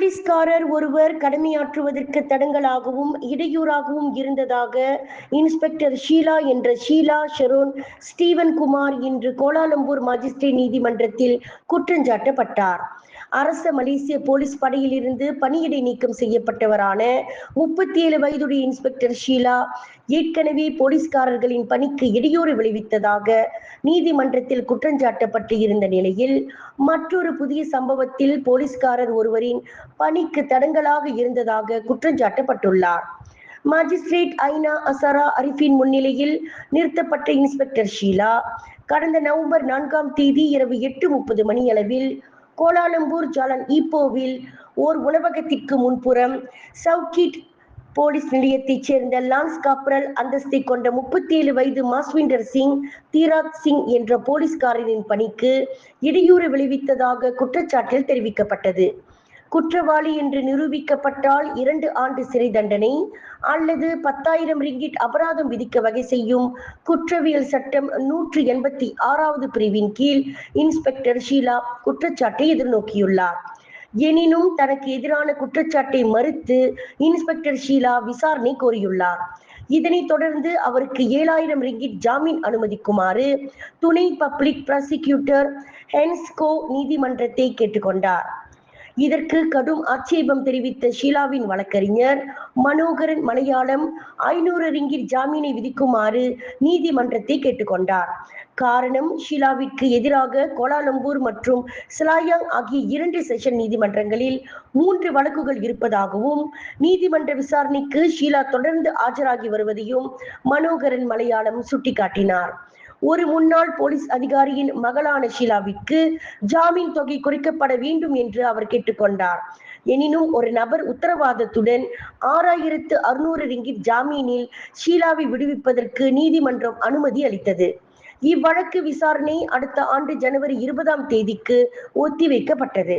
போலீஸ்காரர் ஒருவர் கடமையாற்றுவதற்கு தடங்களாகவும் இடையூறாகவும் இருந்ததாக இன்ஸ்பெக்டர் ஷீலா என்ற ஷீலா ஷெரோன் ஸ்டீவன் குமார் இன்று கோலாலம்பூர் மாஜிஸ்ட்ரேட் நீதிமன்றத்தில் குற்றஞ்சாட்டப்பட்டார். அரச மலேசிய போலீஸ் படையில் இருந்து பணியிடை நீக்கம் செய்யப்பட்டவரான முப்பத்தி ஏழு வயதுடைய இன்ஸ்பெக்டர் ஷீலா ஏற்கனவே போலீஸ்காரர்களின் பணிக்கு இடையூறு விளைவித்ததாக நீதிமன்றத்தில் குற்றஞ்சாட்டப்பட்டு இருந்த நிலையில் மற்றொரு புதிய சம்பவத்தில் போலீஸ்காரர் ஒருவரின் பணிக்கு தடங்கலாக இருந்ததாக குற்றஞ்சாட்டப்பட்டுள்ளார். மாஜிஸ்ட்ரேட் ஐனா அசரா அரிஃபின் முன்னிலையில் நிறுத்தப்பட்ட இன்ஸ்பெக்டர் ஷீலா கடந்த நவம்பர் நான்காம் தேதி இரவு எட்டு முப்பது மணியளவில் கோலாலம்பூர் ஜாலன் ஈப்போவில் ஓர் உணவகத்திற்கு முன்புறம் சவுக்கிட் போலீஸ் நிலையத்தைச் சேர்ந்த லான்ஸ் காப்ரல் அந்தஸ்தை கொண்ட முப்பத்தி ஏழு வயது மாஸ்விண்டர் சிங் தீராத் சிங் என்ற போலீஸ்காரரின் பணிக்கு இடையூறு விளைவித்ததாக குற்றச்சாட்டில் தெரிவிக்கப்பட்டது. குற்றவாளி என்று நிரூபிக்கப்பட்டால் இரண்டு ஆண்டு சிறை தண்டனை அல்லது பத்தாயிரம் ரிங்கிட் அபராதம் விதிக்க வகை செய்யும் குற்றவியல் சட்டம் நூற்று எண்பத்தி ஆறாவது பிரிவின் கீழ் இன்ஸ்பெக்டர் ஷீலா குற்றச்சாட்டை எதிர்நோக்கியுள்ளார். எனினும் தனக்கு எதிரான குற்றச்சாட்டை மறுத்து இன்ஸ்பெக்டர் ஷீலா விசாரணை கோரியுள்ளார். இதனைத் தொடர்ந்து அவருக்கு ஏழாயிரம் ரிங்கிட் ஜாமீன் அனுமதிக்குமாறு துணை பப்ளிக் ப்ராசிக்யூட்டர் ஹென்ஸ்கோ நீதிமன்றத்தை கேட்டுக்கொண்டார். இதற்கு கடும் ஆட்சேபம் தெரிவித்த ஷீலாவின் வழக்கறிஞர் மனோகரன் மலையாளம் ஐநூறு ரிங்கிட் ஜாமீனை விதிக்குமாறு நீதிமன்றத்தை கேட்டுக்கொண்டார். காரணம் ஷீலாவிற்கு எதிராக கோலாலம்பூர் மற்றும் சிலாயாங் ஆகிய இரண்டு செஷன் நீதிமன்றங்களில் மூன்று வழக்குகள் இருப்பதாகவும் நீதிமன்ற விசாரணைக்கு ஷீலா தொடர்ந்து ஆஜராகி வருவதையும் மனோகரன் மலையாளம் சுட்டிக்காட்டினார். ஒரு முன்னாள் போலீஸ் அதிகாரியின் மகளான ஷீலாவிற்கு ஜாமீன் தொகை குறைக்கப்பட வேண்டும் என்று அவர் கேட்டுக்கொண்டார். எனினும் ஒரு நபர் உத்தரவாதத்துடன் ஆறாயிரத்து அறுநூறு ரிங்கிட் ஜாமீனில் ஷீலாவை விடுவிப்பதற்கு நீதிமன்றம் அனுமதி அளித்தது. இவ்வழக்கு விசாரணை அடுத்த ஆண்டு ஜனவரி இருபதாம் தேதிக்கு ஒத்திவைக்கப்பட்டது.